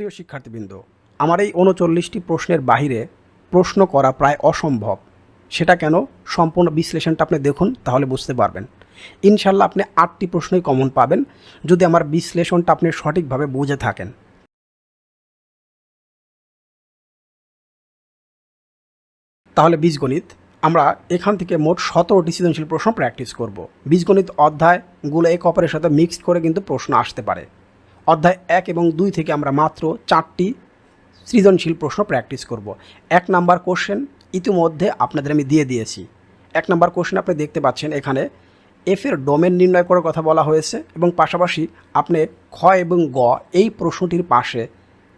প্রিয় শিক্ষার্থীবৃন্দ, আমার এই উনচল্লিশটি প্রশ্নের বাহিরে প্রশ্ন করা প্রায় অসম্ভব। সেটা কেন? সম্পূর্ণ বিশ্লেষণটা আপনি দেখুন, তাহলে বুঝতে পারবেন। ইনশাল্লাহ আপনি আটটি প্রশ্নই কমন পাবেন, যদি আমার বিশ্লেষণটা আপনি সঠিকভাবে বুঝে থাকেন। তাহলে বীজগণিত, আমরা এখান থেকে মোট সতেরোটি সৃজনশীল প্রশ্ন প্র্যাকটিস করব। বীজগণিত অধ্যায়গুলো এক অপরের সাথে মিক্সড করে কিন্তু প্রশ্ন আসতে পারে। অধ্যায় এক এবং দুই থেকে আমরা মাত্র চারটি সৃজনশীল প্রশ্ন প্র্যাকটিস করব। এক নাম্বার কোশ্চেন ইতিমধ্যে আপনাদের আমি দিয়ে দিয়েছি। এক নাম্বার কোশ্চেন আপনি দেখতে পাচ্ছেন এখানে এফ এর ডোমেন নির্ণয় করার কথা বলা হয়েছে এবং পাশাপাশি আপনি খ এবং গ এই প্রশ্নটির পাশে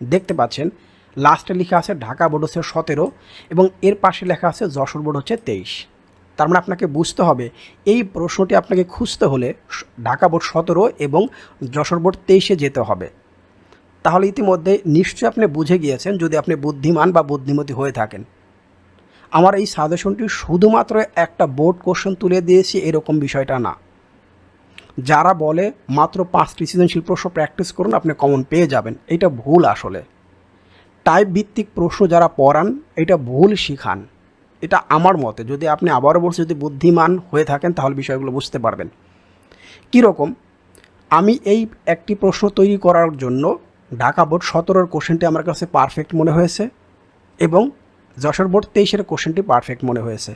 দেখতে পাচ্ছেন লাস্টে লেখা আছে ঢাকা বোর্ড হচ্ছে সতেরো এবং এর পাশে লেখা আছে যশোর বোর্ড হচ্ছে তেইশ। তার মানে আপনাকে বুঝতে হবে, এই প্রশ্নটি আপনাকে খুঁজতে হলে ঢাকা বোর্ড সতেরো এবং যশোর বোর্ড তেইশে যেতে হবে। তাহলে ইতিমধ্যে নিশ্চয়ই আপনি বুঝে গিয়েছেন যদি আপনি বুদ্ধিমান বা বুদ্ধিমতী হয়ে থাকেন। আমার এই সাজেশনটি শুধুমাত্র একটা বোর্ড কোশ্চেন তুলে দিয়েছি, এরকম বিষয়টা না। যারা বলে মাত্র পাঁচটি সৃজনশীল প্রশ্ন প্র্যাকটিস করুন, আপনি কমন পেয়ে যাবেন। এটা ভুল আসলে। টাইপ ভিত্তিক প্রশ্ন যারা পড়ান, এটা ভুল শিখান। এটা আমার মতে। যদি আপনি আবারও বলছি যদি বুদ্ধিমান হয়ে থাকেন, তাহলে বিষয়গুলো বুঝতে পারবেন। কীরকম? আমি এই একটি প্রশ্ন তৈরি করার জন্য ঢাকা বোর্ড সতেরোর কোশ্চেনটি আমার কাছে পারফেক্ট মনে হয়েছে এবং যশোর বোর্ড তেইশের কোশ্চেনটি পারফেক্ট মনে হয়েছে।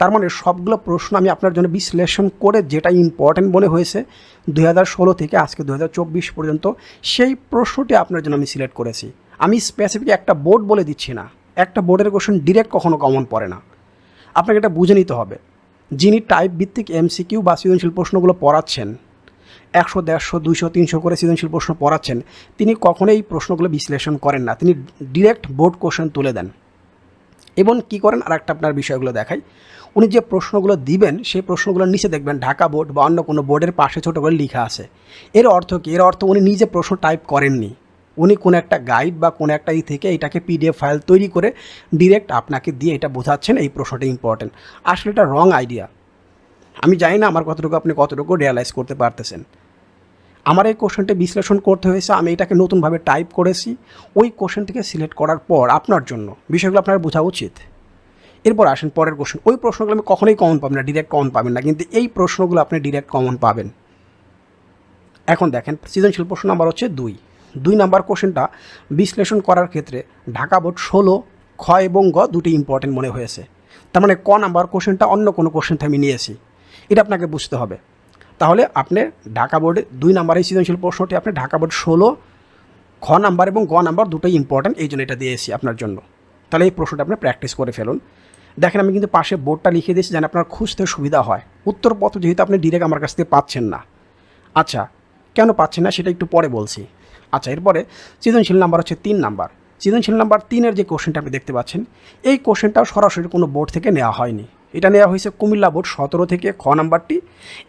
তার মানে সবগুলো প্রশ্ন আমি আপনার জন্য বিশ্লেষণ করে যেটা ইম্পর্ট্যান্ট মনে হয়েছে, দুই হাজার ষোলো থেকে আজকে দু চব্বিশ পর্যন্ত সেই প্রশ্নটি আপনার জন্য আমি সিলেক্ট করেছি। আমি স্পেসিফিক একটা বোর্ড বলে দিচ্ছি না। একটা বোর্ডের কোশ্চেন ডিরেক্ট কখনো কমন পড়ে না। আপনাকে এটা বুঝে নিতে হবে। যিনি টাইপ ভিত্তিক এমসিকিউ বা সৃজনশীল প্রশ্নগুলো পড়াচ্ছেন, একশো, দেড়শো, দুইশো, তিনশো করে সৃজনশীল প্রশ্ন পড়াচ্ছেন, তিনি কখনোই এই প্রশ্নগুলো বিশ্লেষণ করেন না। তিনি ডিরেক্ট বোর্ড কোশ্চেন তুলে দেন। এবং কি করেন? আর একটা আপনার বিষয়গুলো দেখাই। উনি যে প্রশ্নগুলো দিবেন, সেই প্রশ্নগুলোর নিচে দেখবেন ঢাকা বোর্ড বা অন্য কোনো বোর্ডের পাশে ছোটো করে লেখা আছে। এর অর্থ কি? এর অর্থ উনি নিজে প্রশ্ন টাইপ করেননি। উনি কোনো একটা গাইড বা কোনো একটা ই থেকে এটাকে পিডিএফ ফাইল তৈরি করে ডিরেক্ট আপনাকে দিয়ে এটা বোঝাচ্ছেন, এই প্রশ্নটা ইম্পর্টেন্ট আসলে এটা রং আইডিয়া আমি জানি না আমার কতটুকু আপনি কতটুকু রিয়ালাইজ করতে পারতেছেন। আমার এই কোশ্চেনটা বিশ্লেষণ করতে হয়েছে, আমি এটাকে নতুনভাবে টাইপ করেছি। ওই কোশ্চেনটিকে সিলেক্ট করার পর আপনার জন্য বিষয়গুলো আপনার বোঝা উচিত। এরপর আসেন পরের কোশ্চেন ওই প্রশ্নগুলো আমি কখনোই কমন পাবেন না ডিরেক্ট কমন পাবেন না, কিন্তু এই প্রশ্নগুলো আপনি ডিরেক্ট কমন পাবেন। এখন দেখেন, সৃজনশীল প্রশ্ন নাম্বার হচ্ছে দুই। দুই নাম্বার কোশ্চেনটা বিশ্লেষণ করার ক্ষেত্রে ঢাকা বোর্ড ষোলো খ এবং গ দুটি ইম্পর্টেন্ট মনে হয়েছে। তার মানে ক নাম্বার কোশ্চেনটা অন্য কোনো কোশ্চেন থেকে আমি নিয়েছি। এটা আপনাকে বুঝতে হবে। তাহলে আপনি ঢাকা বোর্ডে দুই নাম্বারের সৃজনশীল প্রশ্নটি আপনি ঢাকা বোর্ড ষোলো, খ নাম্বার এবং গ নাম্বার দুটোই ইম্পর্টেন্ট এই জন্য এটা দিয়েছি আপনার জন্য। তাহলে এই প্রশ্নটা আপনি প্র্যাকটিস করে ফেলুন। দেখেন, আমি কিন্তু পাশে বোর্ডটা লিখে দিয়েছি যেন আপনার খুঁজতে সুবিধা হয়। উত্তরপত্র যেহেতু আপনি ডিরেক্ট আমার কাছ থেকে পাচ্ছেন না। আচ্ছা কেন পাচ্ছেন না সেটা একটু পরে বলছি। আচ্ছা এরপরে সৃজনশীল নাম্বার হচ্ছে তিন নাম্বার। সৃজনশীল নাম্বার তিনের যে কোশ্চেনটা আপনি দেখতে পাচ্ছেন, এই কোশ্চেনটাও সরাসরি কোনো বোর্ড থেকে নেওয়া হয়নি। এটা নেওয়া হয়েছে কুমিল্লা বোর্ড সতেরো থেকে খ নাম্বারটি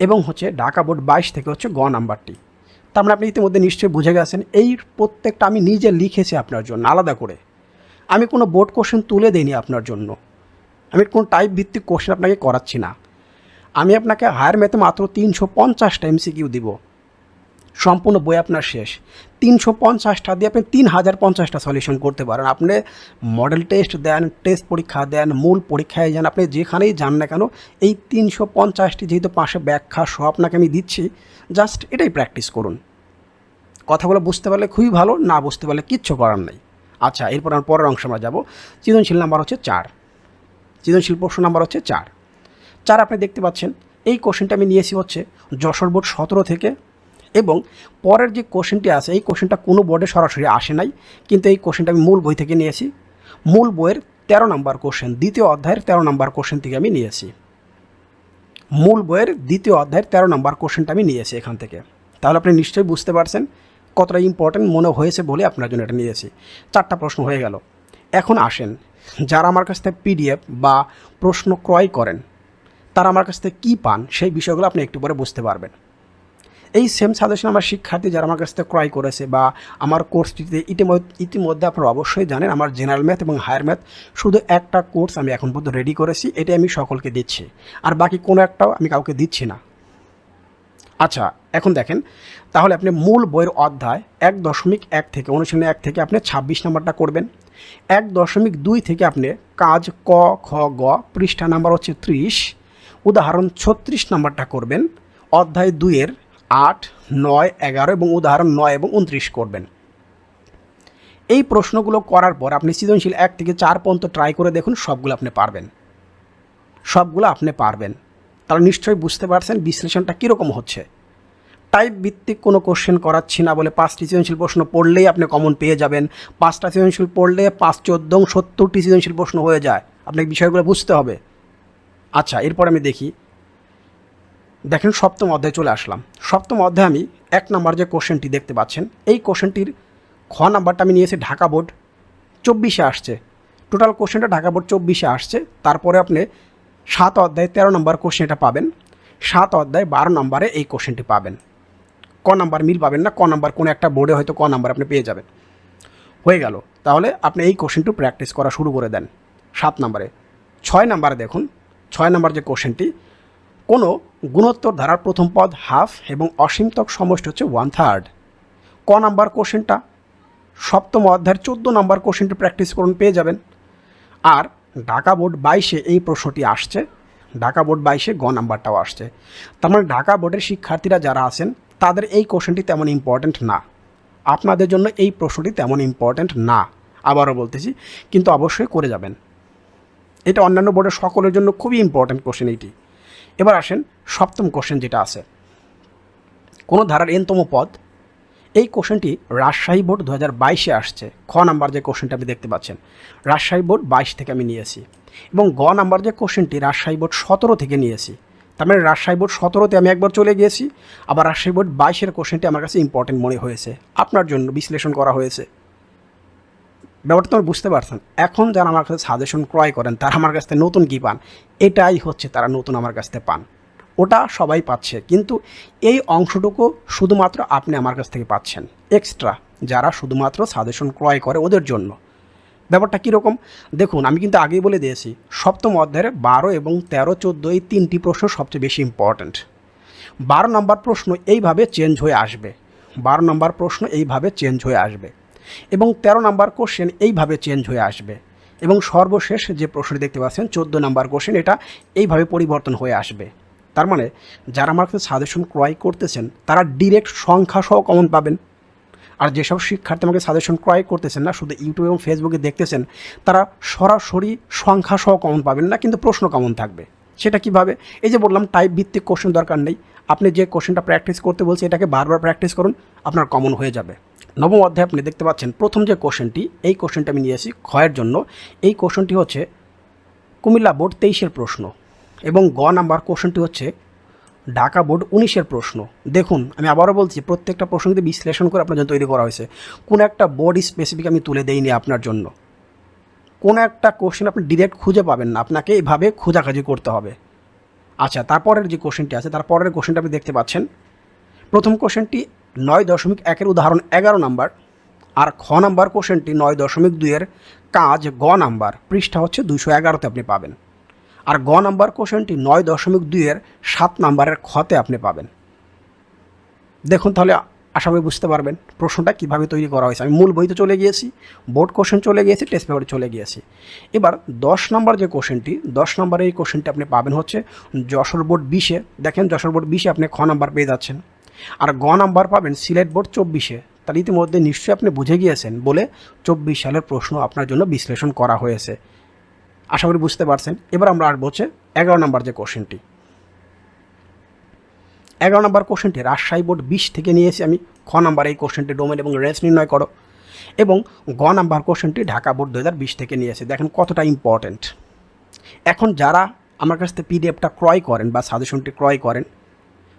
এবং হচ্ছে ঢাকা বোর্ড বাইশ থেকে হচ্ছে গ নাম্বারটি। তার মানে আপনি ইতিমধ্যে নিশ্চয়ই বুঝে গেছেন, এই প্রত্যেকটা আমি নিজে লিখেছি আপনার জন্য, আলাদা করে। আমি কোনো বোর্ড কোশ্চেন তুলে দিইনি আপনার জন্য। আমি কোনো টাইপ ভিত্তিক কোশ্চেন আপনাকে করাচ্ছি না। আমি আপনাকে হায়ার ম্যাথে মাত্র তিনশো পঞ্চাশটা এমসিকিউ দিব। সম্পূর্ণ বই আপনার শেষ। তিনশো পঞ্চাশটা দিয়ে আপনি তিন হাজার পঞ্চাশটা সলিউশন করতে পারেন। আপনি মডেল টেস্ট দেন টেস্ট পরীক্ষা দেন, মূল পরীক্ষায় যান, আপনি যেখানেই যান না কেন, এই তিনশো পঞ্চাশটি যেহেতু পাশে ব্যাখ্যা সহ আপনাকে আমি দিচ্ছি জাস্ট এটাই প্র্যাকটিস করুন। কথাগুলো বুঝতে পারলে খুবই ভালো, না বুঝতে পারলে কিচ্ছু করার নেই। আচ্ছা এরপর আমার পরের অংশ আমরা যাব। সৃজনশীল নাম্বার হচ্ছে চার। সৃজনশীল প্রশ্ন নাম্বার হচ্ছে চার। চার আপনি দেখতে পাচ্ছেন, এই কোশ্চেনটা আমি নিয়েছি হচ্ছে যশোর বোর্ড সতেরো থেকে এবং পরের যে কোশ্চেনটি আছে, এই কোশ্চেনটা কোনো বোর্ডে সরাসরি আসে নাই, কিন্তু এই কোশ্চেনটা আমি মূল বই থেকে নিয়েছি। মূল বইয়ের তেরো নম্বর কোশ্চেন, দ্বিতীয় অধ্যায়ের তেরো নম্বর কোশ্চেন থেকে আমি নিয়েছি। মূল বইয়ের দ্বিতীয় অধ্যায়ের তেরো নম্বর কোশ্চেনটা আমি নিয়েছি এখান থেকে। তাহলে আপনি নিশ্চয়ই বুঝতে পারছেন কতটা ইম্পর্টেন্ট মনে হয়েছে বলে আপনার জন্য এটা নিয়েছি। চারটা প্রশ্ন হয়ে গেল। এখন আসেন, যারা আমার কাছ থেকে পিডিএফ বা প্রশ্ন ক্রয় করেন, তারা আমার কাছ থেকে কী পান, সেই বিষয়গুলো আপনি একটু পরে বুঝতে পারবেন। এই সেম সাজেশন আমার শিক্ষার্থী যারা আমার কাছ থেকে ক্রয় করেছে বা আমার কোর্সটিতে ইতিমধ্যে ইতিমধ্যে আপনারা অবশ্যই জানেন আমার জেনারেল ম্যাথ এবং হায়ার ম্যাথ শুধু একটা কোর্স আমি এখন পর্যন্ত রেডি করেছি, এটাই আমি সকলকে দিচ্ছি। আর বাকি কোনো একটাও আমি কাউকে দিচ্ছি না। আচ্ছা এখন দেখেন, তাহলে আপনি মূল বইয়ের অধ্যায় এক দশমিক এক থেকে, অনুশীলনী এক থেকে আপনি ছাব্বিশ নাম্বারটা করবেন। এক দশমিক দুই থেকে আপনি কাজ ক, খ, গ, পৃষ্ঠা নাম্বার হচ্ছে ত্রিশ, উদাহরণ ছত্রিশ নাম্বারটা করবেন। অধ্যায় দুইয়ের আট, নয়, এগারো এবং উদাহরণ নয় এবং উনত্রিশ করবেন। এই প্রশ্নগুলো করার পর আপনি সৃজনশীল এক থেকে চার পর্যন্ত ট্রাই করে দেখুন, সবগুলো আপনি পারবেন। সবগুলো আপনি পারবেন। তাহলে নিশ্চয়ই বুঝতে পারছেন বিশ্লেষণটা কীরকম হচ্ছে। টাইপ ভিত্তিক কোনো কোশ্চেন করাচ্ছি না বলে পাঁচটি সৃজনশীল প্রশ্ন পড়লেই আপনি কমন পেয়ে যাবেন। পাঁচটা সৃজনশীল পড়লে পাঁচ, চোদ্দ সত্তরটি সৃজনশীল প্রশ্ন হয়ে যায়। আপনাকে বিষয়গুলো বুঝতে হবে। আচ্ছা এরপর আমি দেখি। দেখেন সপ্তম অধ্যায়ে চলে আসলাম। সপ্তম অধ্যায়ে আমি এক নাম্বার যে কোশ্চেনটি দেখতে পাচ্ছেন, এই কোশ্চেনটির খ নাম্বারটা আমি নিয়েছি ঢাকা বোর্ড চব্বিশে আসছে। টোটাল কোশ্চেনটা ঢাকা বোর্ড চব্বিশে আসছে। তারপরে আপনি সাত অধ্যায়ে তেরো নম্বর কোশ্চেনটা পাবেন। সাত অধ্যায় বারো নম্বরে এই কোশ্চেনটি পাবেন। ক নাম্বার মিল পাবেন না, ক নাম্বার কোনো একটা বোর্ডে হয়তো ক নাম্বার আপনি পেয়ে যাবেন। হয়ে গেল। তাহলে আপনি এই কোশ্চেনটি প্র্যাকটিস করা শুরু করে দেন সাত নম্বরে। ছয় নাম্বারে দেখুন, ছয় নাম্বার যে কোশ্চেনটি কোনো গুণোত্তর ধারার প্রথম পদ হাফ এবং অসীমতক সমষ্টি হচ্ছে ওয়ান থার্ড ক নাম্বার কোশ্চেনটা? সপ্তম অধ্যায়ের চোদ্দ নাম্বার কোশ্চেনটি প্র্যাকটিস করুন, পেয়ে যাবেন। আর ঢাকা বোর্ড বাইশে এই প্রশ্নটি আসছে। ঢাকা বোর্ড বাইশে গ নাম্বারটাও আসছে। তার মানে ঢাকা বোর্ডের শিক্ষার্থীরা যারা আছেন, তাদের এই কোশ্চেনটি তেমন ইম্পর্ট্যান্ট না। আপনাদের জন্য এই প্রশ্নটি তেমন ইম্পর্ট্যান্ট না। আবারও বলতেছি, কিন্তু অবশ্যই করে যাবেন। এটা অন্যান্য বোর্ডের সকলের জন্য খুবই ইম্পর্ট্যান্ট কোশ্চেন এইটি। এবার আসেন সপ্তম কোশ্চেন যেটা আছে। কোনো ধারার এনতম পদ? এই কোশ্চেনটি রাজশাহী বোর্ড দু হাজার বাইশে আসছে। খ নাম্বার যে কোশ্চেনটা আপনি দেখতে পাচ্ছেন। রাজশাহী বোর্ড বাইশ থেকে আমি নিয়েছি এবং গ নাম্বার যে কোশ্চেনটি রাজশাহী বোর্ড সতেরো থেকে নিয়েছি। তার মানে রাজশাহী বোর্ড সতেরোতে আমি একবার চলে গিয়েছি, আবার রাজশাহী বোর্ড বাইশের কোশ্চেনটি আমার কাছে ইম্পর্টেন্ট মনে হয়েছে। আপনার জন্য বিশ্লেষণ করা হয়েছে। ব্যাপারটা তোমার বুঝতে পারছেন এখন যারা আমার কাছে সাজেশন ক্রয় করেন, তারা আমার কাছ থেকে নতুন কী পান? এটাই হচ্ছে তারা নতুন আমার কাছ থেকে পান। ওটা সবাই পাচ্ছে। কিন্তু এই অংশটুকু শুধুমাত্র আপনি আমার কাছ থেকে পাচ্ছেন। এক্সট্রা যারা শুধুমাত্র সাজেশন ক্রয় করে ওদের জন্য। ব্যাপারটা কীরকম? দেখুন, আমি কিন্তু আগেই বলে দিয়েছি, সপ্তম অধ্যায়ের বারো এবং তেরো, চোদ্দ এই তিনটি প্রশ্ন সবচেয়ে বেশি ইম্পর্ট্যান্ট বারো নম্বর প্রশ্ন এইভাবে চেঞ্জ হয়ে আসবে। বারো নম্বর প্রশ্ন এইভাবে চেঞ্জ হয়ে আসবে। এবং তেরো নাম্বার কোশ্চেন এইভাবে চেঞ্জ হয়ে আসবে। এবং সর্বশেষ যে প্রশ্নটি দেখতে পাচ্ছেন, চোদ্দ নাম্বার কোশ্চেন এটা এইভাবে পরিবর্তন হয়ে আসবে। তার মানে যারা আমার কাছে সাজেশন ক্রয় করতেছেন, তারা ডিরেক্ট সংখ্যা সহ কমন পাবেন। আর যেসব শিক্ষার্থী আমাকে সাজেশন ক্রয় করতেছেন না, শুধু ইউটিউব এবং ফেসবুকে দেখতেছেন, তারা সরাসরি সংখ্যা সহ কমন পাবেন না, কিন্তু প্রশ্ন কমন থাকবে। সেটা কীভাবে? এই যে বললাম টাইপ ভিত্তিক কোশ্চেন দরকার নেই। আপনি যে কোশ্চেনটা প্র্যাকটিস করতে বলছে এটাকে বারবার প্র্যাকটিস করুন, আপনার কমন হয়ে যাবে। নবম অধ্যায়ে আপনি দেখতে পাচ্ছেন, প্রথম যে কোশ্চেনটি এই কোশ্চেনটা আমি নিয়ে আসি ক্ষয়ের জন্য। এই কোশ্চেনটি হচ্ছে কুমিল্লা বোর্ড তেইশের প্রশ্ন এবং গ নাম্বার কোশ্চেনটি হচ্ছে ঢাকা বোর্ড উনিশের প্রশ্ন। দেখুন, আমি আবারও বলছি, প্রত্যেকটা প্রশ্ন কিন্তু বিশ্লেষণ করে আপনার জন্য তৈরি করা হয়েছে। কোনো একটা বোর্ড স্পেসিফিক আমি তুলে দেইনি আপনার জন্য। কোনো একটা কোশ্চেন আপনি ডিরেক্ট খুঁজে পাবেন না। আপনাকে এইভাবে খোঁজাখাজি করতে হবে। আচ্ছা তারপরের যে কোশ্চেনটি আছে তারপরের কোশ্চেনটা আপনি দেখতে পাচ্ছেন। প্রথম কোশ্চেনটি নয় দশমিক একের উদাহরণ এগারো নাম্বার আর খ নাম্বার কোশ্চেনটি নয় দশমিক দুইয়ের কাজ গ নাম্বার। পৃষ্ঠা হচ্ছে দুইশো এগারোতে আপনি পাবেন। আর গ নাম্বার কোশ্চেনটি নয় দশমিক দুইয়ের সাত নাম্বারের খতে আপনি পাবেন। দেখুন তাহলে আশা করি বুঝতে পারবেন প্রশ্নটা কীভাবে তৈরি করা হয়েছে। আমি মূল বইতে চলে গিয়েছি বোর্ড কোশ্চেন চলে গিয়েছি টেস্ট পেপারে চলে গিয়েছি। এবার দশ নম্বর যে কোশ্চেনটি দশ নম্বরের এই কোশ্চেনটি আপনি পাবেন হচ্ছে যশোর বোর্ড বিশে দেখেন যশোর বোর্ড বিশে আপনি খ নাম্বার পেয়ে যাচ্ছেন। আর গ নাম্বার পাবেন সিলেট বোর্ড চব্বিশে তার ইতিমধ্যে নিশ্চয়ই আপনি বুঝে গিয়েছেন বলে চব্বিশ সালের প্রশ্ন আপনার জন্য বিশ্লেষণ করা হয়েছে। আশা করি বুঝতে পারছেন। এবার আমরা আসব হচ্ছে এগারো নম্বর যে কোশ্চেনটি এগারো নম্বর কোশ্চেনটি রাজশাহী বোর্ড বিশ থেকে নিয়েছি। আমি খ নাম্বার এই কোশ্চেনটি ডোমেন এবং রেঞ্জ নির্ণয় করো। এবং গ নাম্বার কোশ্চেনটি ঢাকা বোর্ড দু হাজার বিশ থেকে নিয়েছে। দেখেন কতটা ইম্পর্ট্যান্ট এখন যারা আমার কাছ থেকে পিডিএফটা ক্রয় করেন বা সাজেশনটি ক্রয় করেন,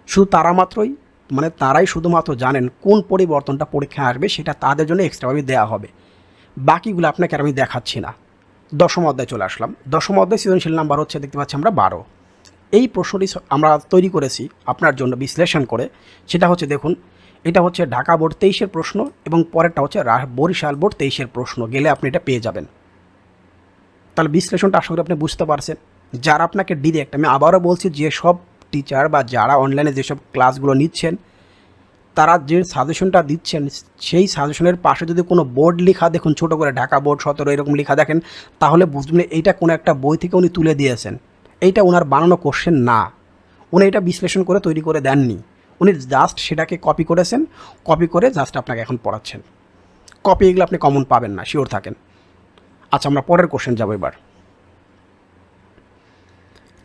শুধু তারা মাত্রই মানে তারাই শুধুমাত্র জানেন কোন পরিবর্তনটা পরীক্ষায় আসবে, সেটা তাদের জন্য এক্সট্রাভাবে দেওয়া হবে। বাকিগুলো আপনাকে আর আমি দেখাচ্ছি না। দশম অধ্যায় চলে আসলাম। দশম অধ্যায় সৃজনশীল নাম্বার হচ্ছে, দেখতে পাচ্ছি আমরা বারো। এই প্রশ্নটি আমরা তৈরি করেছি আপনার জন্য বিশ্লেষণ করে। সেটা হচ্ছে দেখুন, এটা হচ্ছে ঢাকা বোর্ড তেইশের প্রশ্ন এবং পরেরটা হচ্ছে বরিশাল বোর্ড তেইশের প্রশ্ন। গেলে আপনি এটা পেয়ে যাবেন। তাহলে বিশ্লেষণটা আশা করি আপনি বুঝতে পারছেন। যারা আপনাকে ডিরেক্ট আমি আবারও বলছি যে সব টিচার বা যারা অনলাইনে যেসব ক্লাসগুলো নিচ্ছেন, তারা যে সাজেশনটা দিচ্ছেন, সেই সাজেশনের পাশে যদি কোনো বোর্ড লেখা, দেখুন ছোটো করে ঢাকা বোর্ড সতেরো এরকম লেখা দেখেন, তাহলে বুঝবেন এইটা কোনো একটা বই থেকে উনি তুলে দিয়েছেন। এইটা ওনার বানানো কোশ্চেন না। উনি এটা বিশ্লেষণ করে তৈরি করে দেননি। উনি জাস্ট সেটাকে কপি করেছেন। কপি করে জাস্ট আপনাকে এখন পড়াচ্ছেন। কপি এগুলো আপনি কমন পাবেন না শিওর থাকেন। আচ্ছা আমরা পরের কোশ্চেন যাব এবার।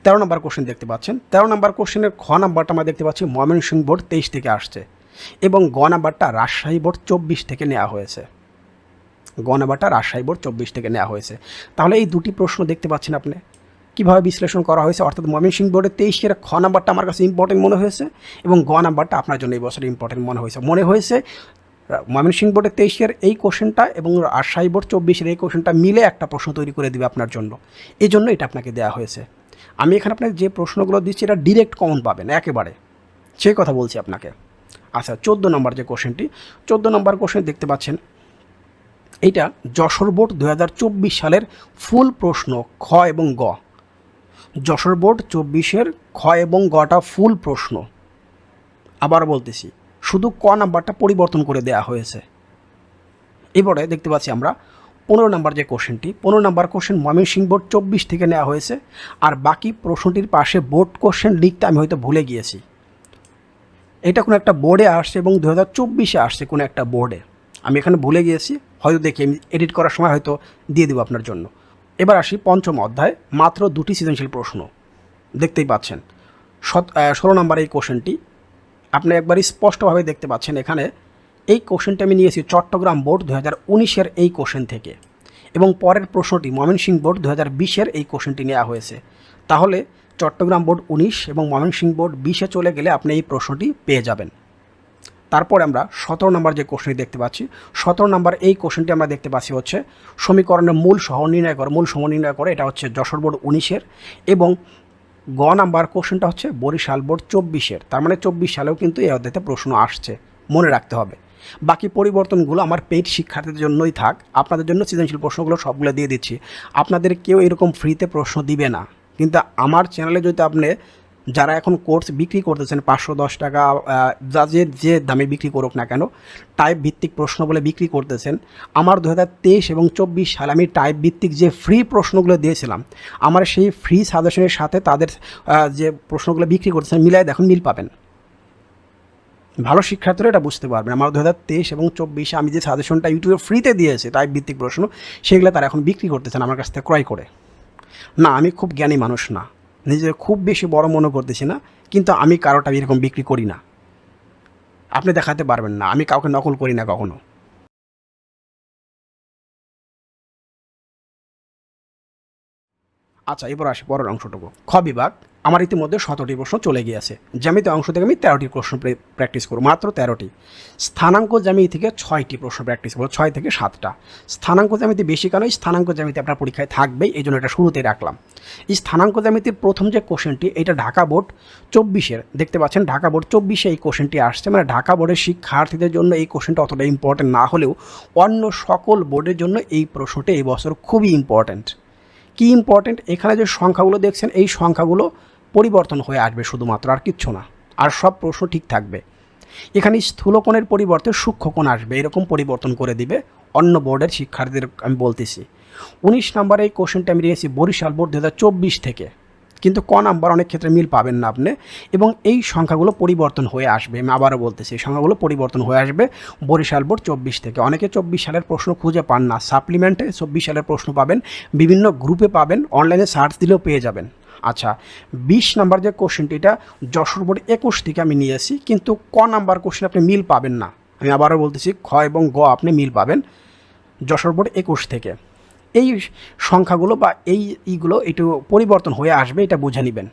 তেরো নম্বর কোশ্চেন দেখতে পাচ্ছেন। তেরো নম্বর কোশ্চেনের খ নাম্বারটা আমরা দেখতে পাচ্ছি, ময়মনসিংহ বোর্ড তেইশ থেকে আসছে এবং গ নাম্বারটা রাজশাহী বোর্ড চব্বিশ থেকে নেওয়া হয়েছে। গ নাম্বারটা রাজশাহী বোর্ড চব্বিশ থেকে নেওয়া হয়েছে। তাহলে এই দুটি প্রশ্ন দেখতে পাচ্ছেন আপনি। কীভাবে বিশ্লেষণ করা হয়েছে? অর্থাৎ ময়মনসিংহ বোর্ডের তেইশের খ নাম্বারটা আমার কাছে ইম্পর্টেন্ট মনে হয়েছে এবং গ নাম্বারটা আপনার জন্য এই বছর ইম্পর্টেন্ট মনে হয়েছে। মনে হয়েছে ময়মনসিংহ বোর্ডের তেইশের এই কোশ্চেনটা এবং আশাই বোর্ড চব্বিশের এই কোশ্চেনটা মিলে একটা প্রশ্ন তৈরি করে দেবে আপনার জন্য। এই জন্য এটা আপনাকে দেওয়া হয়েছে। আমি এখানে আপনাকে যে প্রশ্নগুলো দিচ্ছি, এটা ডিরেক্ট কমন পাবেন, একেবারে। সেই কথা বলছি আপনাকে। আচ্ছা চোদ্দ নম্বর যে কোশ্চেনটি চোদ্দ নম্বর কোশ্চেন দেখতে পাচ্ছেন এইটা যশোর বোর্ড দু হাজার চব্বিশ সালের ফুল প্রশ্ন, খ এবং গ। যশোর বোর্ড চব্বিশের খ এবং গটা ফুল প্রশ্ন। আবার বলতেছি, শুধু ক নাম্বারটা পরিবর্তন করে দেয়া হয়েছে। এবারে দেখতে পাচ্ছি আমরা, পনেরো নাম্বার যে কোশ্চেনটি, পনেরো নাম্বার কোশ্চেন ময়মনসিংহ বোর্ড চব্বিশ থেকে নেওয়া হয়েছে, আর বাকি প্রশ্নটির পাশে বোর্ড কোশ্চেন লিখতে আমি হয়তো ভুলে গিয়েছি। এটা কোনো একটা বোর্ডে আসছে এবং দু হাজার চব্বিশে আসছে কোনো একটা বোর্ডে। আমি এখানে ভুলে গিয়েছি, হয়তো দেখি এডিট করার সময় হয়তো দিয়ে দেবো আপনার জন্য। এবার আসি পঞ্চম অধ্যায়, মাত্র দুটি সৃজনশীল প্রশ্ন। দেখতেই পাচ্ছেন ষোলো নম্বর এই কোশ্চেনটি। আপনি একবারই স্পষ্টভাবে দেখতে পাচ্ছেন এখানে, এই কোশ্চেনটি আমি নিয়েছি চট্টগ্রাম বোর্ড দু হাজার উনিশের এই কোশ্চেন থেকে এবং পরের প্রশ্নটি ময়মনসিংহ বোর্ড দু হাজার বিশের এই কোশ্চেনটি নেওয়া হয়েছে। তাহলে চট্টগ্রাম বোর্ড উনিশ এবং ময়মনসিংহ বোর্ড বিশে চলে গেলে আপনি এই প্রশ্নটি পেয়ে যাবেন। তারপর আমরা সতেরো নম্বর যে কোশ্চেনটি দেখতে পাচ্ছি, সতেরো নম্বর এই কোশ্চেনটি আমরা দেখতে পাচ্ছি হচ্ছে সমীকরণের মূল সহ নির্ণয় করে, মূল সহ নির্ণয় করে, এটা হচ্ছে যশোর বোর্ড উনিশের এবং গ নাম্বার কোশ্চেনটা হচ্ছে বরিশাল বোর্ড চব্বিশের। তার মানে চব্বিশ সালেও কিন্তু এই অধ্যায়তে প্রশ্ন আসছে, মনে রাখতে হবে। বাকি পরিবর্তনগুলো আমার পেইড শিক্ষার্থীদের জন্যই থাক, আপনাদের জন্য সৃজনশীল প্রশ্নগুলো সবগুলো দিয়ে দিচ্ছি। আপনাদের কেউ এরকম ফ্রিতে প্রশ্ন দিবে না। কিন্তু আমার চ্যানেলে যদি আপনি যারা এখন কোর্স বিক্রি করতেছেন পাঁচশো দশ টাকা যা যে যে দামে বিক্রি করুক না কেন টাইপ ভিত্তিক প্রশ্ন বলে বিক্রি করতেছেন। আমার দু হাজার তেইশ এবং চব্বিশ সালে আমি টাইপ ভিত্তিক যে ফ্রি প্রশ্নগুলো দিয়েছিলাম, আমার সেই ফ্রি সাজেশনের সাথে তাদের যে প্রশ্নগুলো বিক্রি করতেছেন মিলাই দেখুন, মিল পাবেন। ভালো শিক্ষার্থীরা এটা বুঝতে পারবেন। আমার দু হাজার তেইশ এবং চব্বিশে আমি যে সাজেশনটা ইউটিউবে ফ্রিতে দিয়েছি টাইপ ভিত্তিক প্রশ্ন, সেগুলো তারা এখন বিক্রি করতেছেন আমার কাছ থেকে ক্রয় করে। না, আমি খুব জ্ঞানী মানুষ না। নিজে খুব বেশি বড় মনে করতেছি না, কিন্তু আমি কারোটা এরকম বিক্রি করি না। আপনি দেখাতে পারবেন না, আমি কাউকে নকল করি না কখনো। আচ্ছা এবার আসি পরের অংশটুকু। খ বিভাগ, আমার ইতিমধ্যে সতেরোটি প্রশ্ন চলে গিয়েছে। জ্যামিতি অংশ থেকে আমি তেরোটি প্রশ্ন প্র্যাকটিস করব, মাত্র তেরোটি। স্থানাঙ্ক জ্যামিতি থেকে ছয়টি প্রশ্ন প্র্যাকটিস করব, ছয় থেকে সাতটা। স্থানাঙ্ক জ্যামিতি বেশি এই স্থানাঙ্ক জ্যামিতি আপনার পরীক্ষায় থাকবেই, এই জন্য এটা শুরুতেই রাখলাম। এই স্থানাঙ্ক জ্যামিতির প্রথম যে কোশ্চেনটি এটা ঢাকা বোর্ড চব্বিশের, দেখতে পাচ্ছেন ঢাকা বোর্ড চব্বিশে এই কোশ্চেনটি আসছে। মানে ঢাকা বোর্ডের শিক্ষার্থীদের জন্য এই কোশ্চেনটা অতটা ইম্পর্টেন্ট না হলেও অন্য সকল বোর্ডের জন্য এই প্রশ্নটি এই বছর খুবই ইম্পর্ট্যান্ট কী ইম্পর্টেন্ট এখানে যে সংখ্যাগুলো দেখছেন, এই সংখ্যাগুলো পরিবর্তন হয়ে আসবে শুধুমাত্র আর কিচ্ছু না। আর সব প্রশ্ন ঠিক থাকবে। এখানে স্থূলকোণের পরিবর্তে সূক্ষ্মকোণ আসবে, এরকম পরিবর্তন করে দিবে অন্য বোর্ডের শিক্ষার্থীদের, আমি বলতেছি। উনিশ নম্বরে এই কোশ্চেনটা আমি নিয়েছি বরিশাল বোর্ড দু হাজার চব্বিশ থেকে। কিন্তু ক নাম্বার অনেক ক্ষেত্রে মিল পাবেন না আপনি। এবং এই সংখ্যাগুলো পরিবর্তন হয়ে আসবে। আমি আবারও বলতেছি, এই সংখ্যাগুলো পরিবর্তন হয়ে আসবে বরিশাল বোর্ড চব্বিশ থেকে। অনেকে চব্বিশ সালের প্রশ্ন খুঁজে পান না। সাপ্লিমেন্টে চব্বিশ সালের প্রশ্ন পাবেন। বিভিন্ন গ্রুপে পাবেন। অনলাইনে সার্চ দিলেও পেয়ে যাবেন। আচ্ছা বিশ নাম্বার যে কোশ্চেনটি, এটা যশোর বোর্ড একুশ থেকে আমি নিয়ে আসি। কিন্তু ক নাম্বার কোশ্চেন আপনি মিল পাবেন না। আমি আবারও বলতেছি, খ এবং গ আপনি মিল পাবেন। যশোর বোর্ড একুশ থেকে। এই সংখ্যাগুলো বা এই ইগুলো একটু পরিবর্তন হয়ে আসবে, এটা বুঝে নেবেন।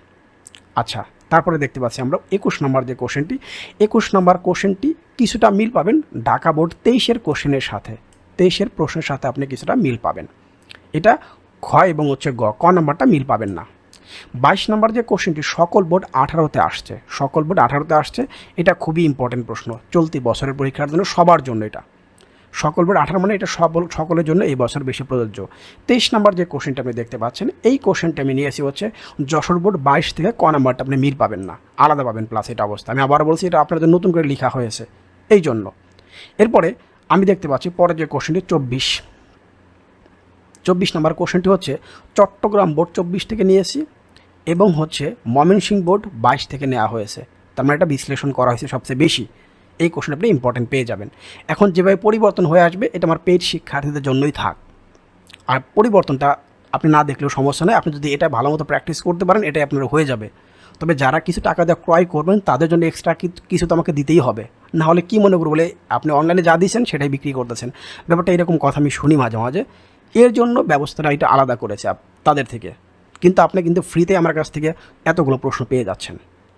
আচ্ছা তারপরে দেখতে পাচ্ছি আমরা একুশ নম্বর যে কোশ্চেনটি একুশ নম্বর কোশ্চেনটি কিছুটা মিল পাবেন ঢাকা বোর্ড তেইশের কোশ্চেনের সাথে। তেইশের প্রশ্নের সাথে আপনি কিছুটা মিল পাবেন। এটা খ এবং হচ্ছে গ, ক নাম্বারটা মিল পাবেন না। বাইশ নম্বর যে কোশ্চেনটি সকল বোর্ড আঠারোতে আসছে। সকল বোর্ড আঠারোতে আসছে, এটা খুবই ইম্পর্টেন্ট প্রশ্ন। চলতি বছরের পরীক্ষার জন্য সবার জন্য এটা। সকল বোর্ড আঠারো মানে এটা সব সকলের জন্য এই বছর বেশি প্রযোজ্য। তেইশ নম্বর যে কোশ্চেনটা আপনি দেখতে পাচ্ছেন, এই কোশ্চেনটা আমি নিয়ে আসি হচ্ছে যশোর বোর্ড বাইশ থেকে ক নাম্বারটা আপনি মিল পাবেন না, আলাদা পাবেন প্লাস এটা অবস্থা। আমি আবার বলছি এটা আপনাদের নতুন করে লেখা হয়েছে, এই জন্য। এরপরে আমি দেখতে পাচ্ছি পরের যে কোশ্চেনটি চব্বিশ। চব্বিশ নম্বর কোশ্চেনটি হচ্ছে চট্টগ্রাম বোর্ড চব্বিশ থেকে নিয়েছি এবং হচ্ছে ময়মনসিংহ বোর্ড বাইশ থেকে নেওয়া হয়েছে। তার মানে এটা বিশ্লেষণ করা হয়েছে সবচেয়ে বেশি। এই কোশ্চেন আপনি ইম্পর্টেন্ট পেয়ে যাবেন। এখন যেভাবে পরিবর্তন হয়ে আসবে, এটা আমার পেড শিক্ষার্থীদের জন্যই থাক। আর পরিবর্তনটা আপনি না দেখলেও সমস্যা নয়। আপনি যদি এটা ভালো মতো প্র্যাকটিস করতে পারেন, এটাই আপনার হয়ে যাবে। তবে যারা কিছু টাকা দিয়ে ক্রয় করবেন, তাদের জন্য এক্সট্রা কিছু তো আমাকে দিতেই হবে। না হলে কী মনে করব বলে আপনি অনলাইনে যা দিয়েছেন, সেটাই বিক্রি করতেছেন। ব্যাপারটা এরকম কথা আমি শুনি মাঝে মাঝে। এর জন্য ব্যবস্থাটা এটা আলাদা করেছে তাদের থেকে। কিন্তু আপনি কিন্তু ফ্রিতে আমার কাছ থেকে এতগুলো প্রশ্ন পেয়ে যাচ্ছেন।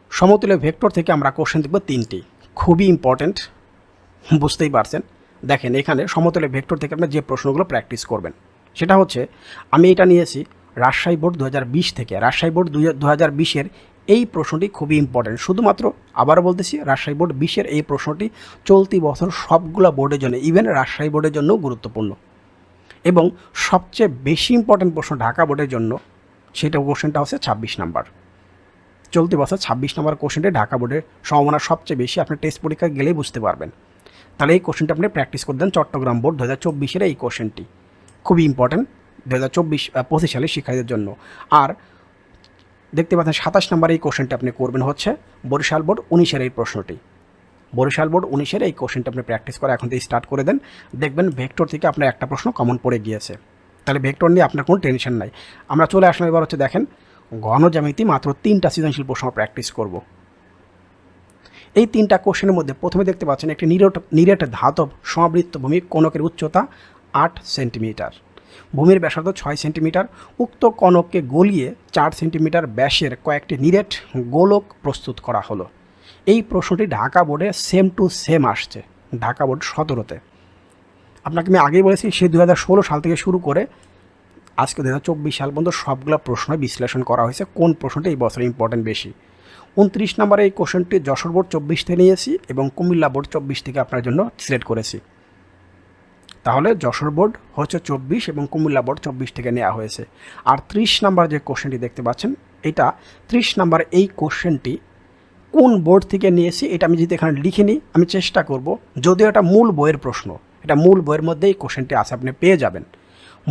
সমতুল্য ভেক্টর থেকে আমরা কোশ্চেন দেখব তিনটি। খুবই ইম্পর্ট্যান্ট বুঝতেই পারছেন। দেখেন, এখানে সমতলে ভেক্টর থেকে আপনি যে প্রশ্নগুলো প্র্যাকটিস করবেন, সেটা হচ্ছে, আমি এটা নিয়েছি রাজশাহী বোর্ড দু হাজার বিশ থেকে। রাজশাহী বোর্ড দু হাজার বিশের এই প্রশ্নটি খুবই ইম্পর্ট্যান্ট শুধুমাত্র আবারও বলতেছি, রাজশাহী বোর্ড বিশের এই প্রশ্নটি চলতি বছর সবগুলো বোর্ডের জন্য ইভেন রাজশাহী বোর্ডের জন্য গুরুত্বপূর্ণ। এবং সবচেয়ে বেশি ইম্পর্ট্যান্ট প্রশ্ন ঢাকা বোর্ডের জন্য, সেটা কোশ্চেনটা হচ্ছে ছাব্বিশ নাম্বার। চলতি বছর ছাব্বিশ নম্বর কোশ্চেনটি ঢাকা বোর্ডের সম্ভাবনা সবচেয়ে বেশি আপনি টেস্ট পরীক্ষা গেলেই বুঝতে পারবেন। তাহলে এই কোশ্চেনটা আপনি প্র্যাকটিস করে দেন চট্টগ্রাম বোর্ড দু হাজার চব্বিশের এই কোশ্চেনটি। খুবই ইম্পর্ট্যান্ট দু হাজার চব্বিশ পঁচিশ সালের শিক্ষার্থীদের জন্য। আর দেখতে পাচ্ছেন সাতাশ নম্বর এই কোশ্চেনটা আপনি করবেন হচ্ছে বরিশাল বোর্ড উনিশের এই প্রশ্নটি। বরিশাল বোর্ড উনিশের এই কোশ্চেনটা আপনি প্র্যাকটিস করে এখন থেকে স্টার্ট করে দেন। দেখবেন ভেক্টর থেকে আপনার একটা প্রশ্ন কমন পড়ে গিয়েছে। তাহলে ভেক্টর নিয়ে আপনার কোনো টেনশন নাই। আমরা চলে আসলাম এবার হচ্ছে দেখেন ঘন মাত্র তিনটা সৃজনশীল প্রশ্ন প্র্যাকটিস করব। এই তিনটা কোশ্চেনের মধ্যে প্রথমে দেখতে পাচ্ছেন একটি নিরেট নিরেট ধাতব সমাবৃত্ত ভূমি কনকের উচ্চতা আট সেন্টিমিটার ভূমির ব্যাসার্ধ ছয় সেন্টিমিটার উক্ত কনককে গলিয়ে চার সেন্টিমিটার ব্যাসের কয়েকটি নিরেট গোলক প্রস্তুত করা হলো। এই প্রশ্নটি ঢাকা বোর্ডে সেম টু সেম আসছে, ঢাকা বোর্ড সতেরোতে। আপনাকে আমি আগেই বলেছি সে দু হাজার ষোলো সাল থেকে শুরু করে আজকে দু সাল পর্যন্ত সবগুলো প্রশ্ন বিশ্লেষণ করা হয়েছে। কোন প্রশ্নটা এই বছর ইম্পর্টেন্ট বেশি? উনত্রিশ নম্বরে এই কোশ্চেনটি যশোর বোর্ড চব্বিশ থেকে নিয়েছি এবং কুমিল্লা বোর্ড চব্বিশ থেকে আপনার জন্য সিলেক্ট করেছি। তাহলে যশোর বোর্ড হচ্ছে চব্বিশ এবং কুমিল্লা বোর্ড চব্বিশ থেকে নেওয়া হয়েছে। আর ত্রিশ নাম্বার যে কোশ্চেনটি দেখতে পাচ্ছেন, এটা ত্রিশ নাম্বার এই কোশ্চেনটি কোন বোর্ড থেকে নিয়েছি এটা আমি যদি এখানে লিখে নিই, আমি চেষ্টা করব, যদিও এটা মূল বইয়ের প্রশ্ন, এটা মূল বইয়ের মধ্যেই কোশ্চেনটি আছে, আপনি পেয়ে যাবেন।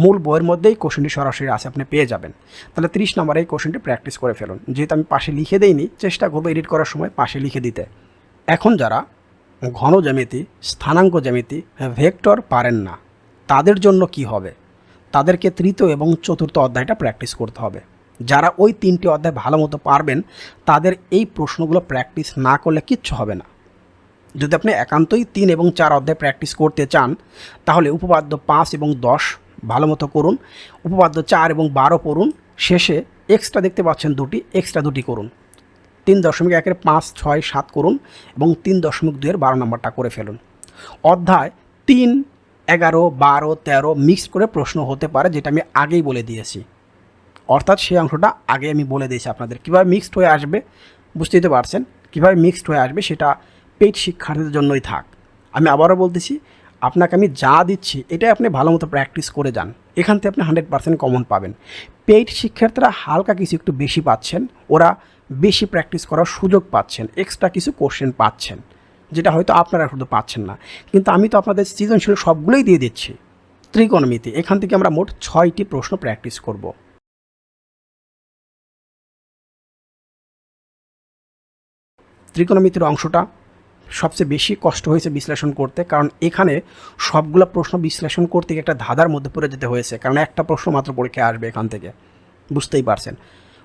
মূল বইয়ের মধ্যেই কোশ্চেনটি সরাসরি আছে, আপনি পেয়ে যাবেন। তাহলে ত্রিশ নম্বরে এই কোশ্চেনটি প্র্যাকটিস করে ফেলুন। যেহেতু আমি পাশে লিখে দেইনি, চেষ্টা করব এডিট করার সময় পাশে লিখে দিতে। এখন যারা ঘন জ্যামিতি, স্থানাঙ্ক জ্যামিতি, ভেক্টর পারেন না, তাদের জন্য কি হবে? তাদেরকে তৃতীয় এবং চতুর্থ অধ্যায়টা প্র্যাকটিস করতে হবে। যারা ওই তিনটি অধ্যায় ভালো মতো পারবেন, তাদের এই প্রশ্নগুলো প্র্যাকটিস না করলে কিচ্ছু হবে না। যদি আপনি একান্তই তিন এবং চার অধ্যায় প্র্যাকটিস করতে চান, তাহলে উপপাদ্য পাঁচ এবং দশ ভালো মতো করুন। উপপাদ্য চার এবং বারো পড়ুন। শেষে এক্সট্রা দেখতে পাচ্ছেন দুটি এক্সট্রা দুটি করুন। তিন দশমিক একের পাঁচ, ছয়, সাত করুন এবং তিন দশমিক দুইয়ের বারো নম্বরটা করে ফেলুন। অধ্যায় তিন, এগারো, বারো, তেরো মিক্স করে প্রশ্ন হতে পারে, যেটা আমি আগেই বলে দিয়েছি। অর্থাৎ সেই অংশটা আগে আমি বলে দিয়েছি আপনাদের। কীভাবে মিক্সড হয়ে আসবে বুঝতেই তো পারছেন? কীভাবে মিক্সড হয়ে আসবে সেটা পেট শিক্ষার্থীদের জন্যই থাক। আমি আবারও বলতেছি আপনাকে আমি যা দিচ্ছি, এটাই আপনি ভালো মতো প্র্যাকটিস করে যান। এখান থেকে আপনি হান্ড্রেড পার্সেন্ট কমন পাবেন। পেইড শিক্ষার্থীরা হালকা কিছু একটু বেশি পাচ্ছেন, ওরা বেশি প্র্যাকটিস করার সুযোগ পাচ্ছেন এক্সট্রা কিছু কোশ্চেন পাচ্ছেন, যেটা হয়তো আপনারা শুধু পাচ্ছেন না। কিন্তু আমি তো আপনাদের সৃজনশীল সবগুলোই দিয়ে দিচ্ছি। ত্রিকোণমিতি, এখান থেকে আমরা মোট ছয়টি প্রশ্ন প্র্যাকটিস করব। ত্রিকোণমিতির অংশটা সবচেয়ে বেশি কষ্ট হয়েছে বিশ্লেষণ করতে, কারণ এখানে সবগুলো প্রশ্ন বিশ্লেষণ করতে একটা ধাঁধার মধ্যে পড়ে যেতে হয়েছে, কারণ একটা প্রশ্ন মাত্র পরীক্ষায় আসবে এখান থেকে। বুঝতেই পারছেন।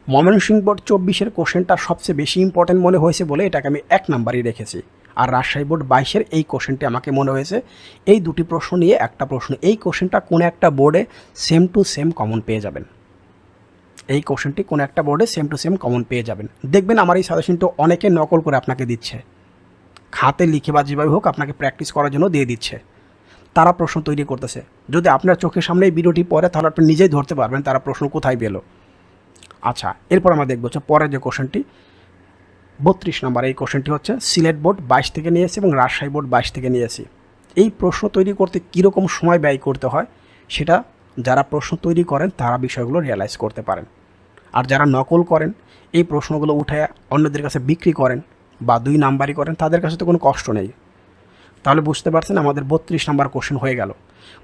ময়মনসিংহ বোর্ড চব্বিশের কোশ্চেনটা সবচেয়ে বেশি ইম্পর্টেন্ট মনে হয়েছে বলে এটাকে আমি এক নাম্বারই রেখেছি। আর রাজশাহী বোর্ড বাইশের এই কোশ্চেনটি আমাকে মনে হয়েছে, এই দুটি প্রশ্ন নিয়ে একটা প্রশ্ন, এই কোশ্চেনটা কোনো একটা বোর্ডে সেম টু সেম কমন পেয়ে যাবেন। এই কোশ্চেনটি কোনো একটা বোর্ডে সেম টু সেম কমন পেয়ে যাবেন। দেখবেন আমার এই সাজেশনটা অনেকে নকল করে আপনাকে দিচ্ছে। খাতে লিখে বা যেভাবে হোক আপনাকে প্র্যাকটিস করার জন্য দিয়ে দিচ্ছে। তারা প্রশ্ন তৈরি করতেছে। যদি আপনার চোখের সামনে এই ভিডিওটি পড়ে, তাহলে আপনি নিজেই ধরতে পারবেন তারা প্রশ্ন কোথায় পেল। আচ্ছা এরপর আমরা দেখব হচ্ছে পরের যে কোশ্চেনটি বত্রিশ নম্বর, এই কোশ্চেনটি হচ্ছে, সিলেট বোর্ড বাইশ থেকে নিয়েছি এবং রাজশাহী বোর্ড বাইশ থেকে নিয়েছি। এই প্রশ্ন তৈরি করতে কীরকম সময় ব্যয় করতে হয়, সেটা যারা প্রশ্ন তৈরি করেন, তারা বিষয়গুলো রিয়েলাইজ করতে পারেন। আর যারা নকল করেন, এই প্রশ্নগুলো উঠে অন্যদের কাছে বিক্রি করেন বা দুই নাম্বারই করেন, তাদের কাছে তো কোনো কষ্ট নেই। তাহলে বুঝতে পারছেন আমাদের বত্রিশ নাম্বার কোশ্চেন হয়ে গেল।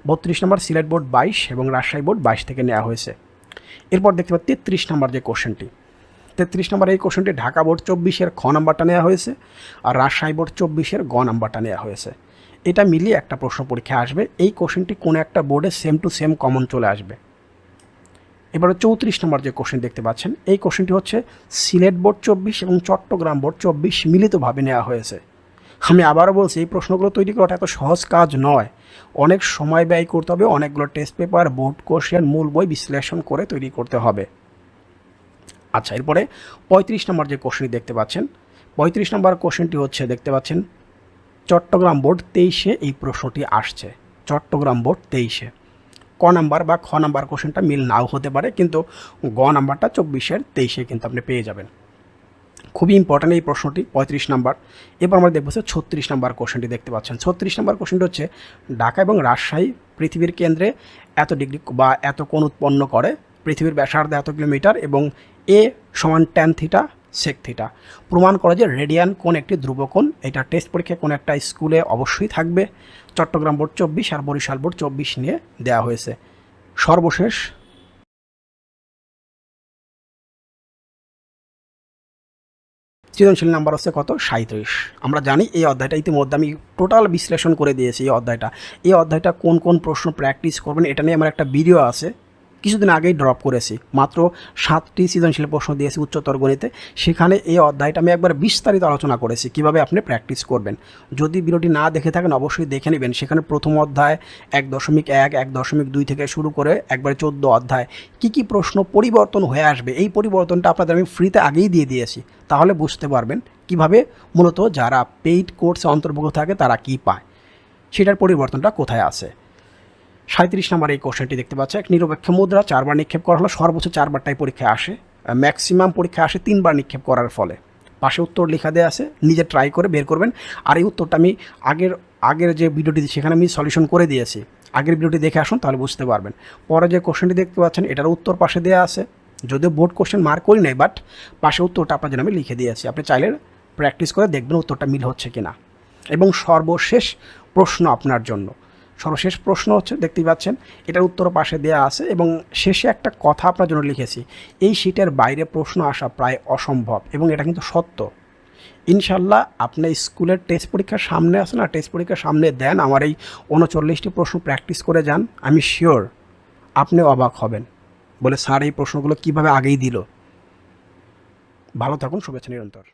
বত্রিশ নাম্বার সিলেট বোর্ড বাইশ এবং রাজশাহী বোর্ড বাইশ থেকে নেওয়া হয়েছে। এরপর দেখতে পাচ্ছি তেত্রিশ নাম্বার যে কোশ্চেনটি তেত্রিশ নাম্বার এই কোশ্চেনটি ঢাকা বোর্ড চব্বিশের খ নাম্বারটা নেওয়া হয়েছে আর রাজশাহী বোর্ড চব্বিশের গ নাম্বারটা নেওয়া হয়েছে। এটা মিলিয়ে একটা প্রশ্ন পরীক্ষা আসবে। এই কোশ্চেনটি কোনো একটা বোর্ডে সেম টু সেম কমন চলে আসবে। এবারে চৌত্রিশ নম্বর যে কোশ্চেন দেখতে পাচ্ছেন, এই কোশ্চেনটি হচ্ছে সিলেট বোর্ড চব্বিশ এবং চট্টগ্রাম বোর্ড চব্বিশ মিলিতভাবে নেওয়া হয়েছে। আমি আবারও বলছি, এই প্রশ্নগুলো তৈরি করাটা এত সহজ কাজ নয়। অনেক সময় ব্যয় করতে হবে, অনেকগুলো টেস্ট পেপার বোর্ড কোশ্চেন মূল বই বিশ্লেষণ করে তৈরি করতে হবে। আচ্ছা এরপরে পঁয়ত্রিশ নম্বর যে কোশ্চেনটি দেখতে পাচ্ছেন, পঁয়ত্রিশ নম্বর কোশ্চেনটি হচ্ছে, দেখতে পাচ্ছেন, চট্টগ্রাম বোর্ড তেইশে এই প্রশ্নটি আসছে। চট্টগ্রাম বোর্ড তেইশে। ক নাম্বার বা খ নাম্বার কোশ্চেনটা মিল নাও হতে পারে, কিন্তু গ নাম্বারটা চব্বিশের তেইশে কিন্তু আপনি পেয়ে যাবেন। খুবই ইম্পর্ট্যান্ট এই প্রশ্নটি, পঁয়ত্রিশ নাম্বার। এবার আমরা দেখব যে ছত্রিশ নাম্বার কোশ্চেনটি দেখতে পাচ্ছেন। ছত্রিশ নাম্বার কোশ্চেনটি হচ্ছে, ঢাকা এবং রাজশাহী পৃথিবীর কেন্দ্রে এত ডিগ্রি বা এত কোণ উৎপন্ন করে, পৃথিবীর ব্যাসার্ধ এত কিলোমিটার এবং এ সমান ট্যান থিটা সেক থিটা প্রমাণ করা যে রেডিয়ান কোন একটি ধ্রুবকোণ, এটা টেস্ট পরীক্ষায় কোনো একটা স্কুলে অবশ্যই থাকবে। চট্টগ্রাম বোর্ড চব্বিশ আর বরিশাল বোর্ড চব্বিশ নিয়ে দেওয়া হয়েছে। সর্বশেষ। সৃজনশীল নাম্বার হচ্ছে কত? সাঁত্রিশ আমরা জানি এই অধ্যায়টা ইতিমধ্যে আমি টোটাল বিশ্লেষণ করে দিয়েছি এই অধ্যায়টা। এই অধ্যায়টা কোন কোন প্রশ্ন প্র্যাকটিস করবেন এটা নিয়ে আমার একটা ভিডিও আছে। কিছুদিন আগেই ড্রপ করেছি। মাত্র সাতটি সৃজনশীল প্রশ্ন দিয়েছি উচ্চতর গণিতে। সেখানে এই অধ্যায়টা আমি একবার বিস্তারিত আলোচনা করেছি, কীভাবে আপনি প্র্যাকটিস করবেন। যদি ভিডিওটি না দেখে থাকেন, অবশ্যই দেখে নেবেন। সেখানে প্রথম অধ্যায় এক দশমিক এক এক দশমিক দুই থেকে শুরু করে একবারে চোদ্দ অধ্যায়। কি কি প্রশ্ন পরিবর্তন হয়ে আসবে? এই পরিবর্তনটা আপনাদের আমি ফ্রিতে আগেই দিয়ে দিয়েছি। তাহলে বুঝতে পারবেন কীভাবে মূলত যারা পেইড কোর্সে অন্তর্ভুক্ত থাকে, তারা কি পায়? সেটার পরিবর্তনটা কোথায় আছে? সাঁত্রিশ নম্বর এই কোশ্চেনটি দেখতে পাচ্ছে। এক নিরপেক্ষ মুদ্রা, চারবার নিক্ষেপ করা হলো, সর্বোচ্চ চারবারটাই পরীক্ষায় আসে। ম্যাক্সিমাম পরীক্ষা আসে তিনবার নিক্ষেপ করার ফলে। পাশে উত্তর লেখা দেওয়া আছে, নিজে ট্রাই করে বের করবেন। আর এই উত্তরটা আমি আগের আগের যে ভিডিওটি সেখানে আমি সলিউশন করে দিয়েছি। আগের ভিডিওটি দেখে আসুন, তাহলে বুঝতে পারবেন। পরে যে কোশ্চেনটি দেখতে পাচ্ছেন, এটার উত্তর পাশে দেওয়া আছে। যদিও বোর্ড কোশ্চেন মার্ক করি নাই বাট পাশে উত্তরটা আপনার জন্য আমি লিখে দিয়েছি। আপনি চাইলে প্র্যাকটিস করে দেখবেন উত্তরটা মিল হচ্ছে কিনা। এবং সর্বশেষ প্রশ্ন আপনার জন্য। সর্বশেষ প্রশ্ন হচ্ছে, দেখতেই পাচ্ছেন, এটার উত্তর পাশে দেওয়া আছে এবং শেষে একটা কথা আপনার জন্য লিখেছি। এই শীটের বাইরে প্রশ্ন আসা প্রায় অসম্ভব এবং এটা কিন্তু সত্য। ইনশাল্লাহ আপনি স্কুলের টেস্ট পরীক্ষার সামনে আসেন আর টেস্ট পরীক্ষার সামনে দেন আমার এই উনচল্লিশটি প্রশ্ন প্র্যাকটিস করে যান, আমি শিওর আপনি অবাক হবেন। বলে স্যার এই প্রশ্নগুলো কীভাবে আগেই দিল। ভালো থাকুন, শুভেচ্ছা নিরন্তর।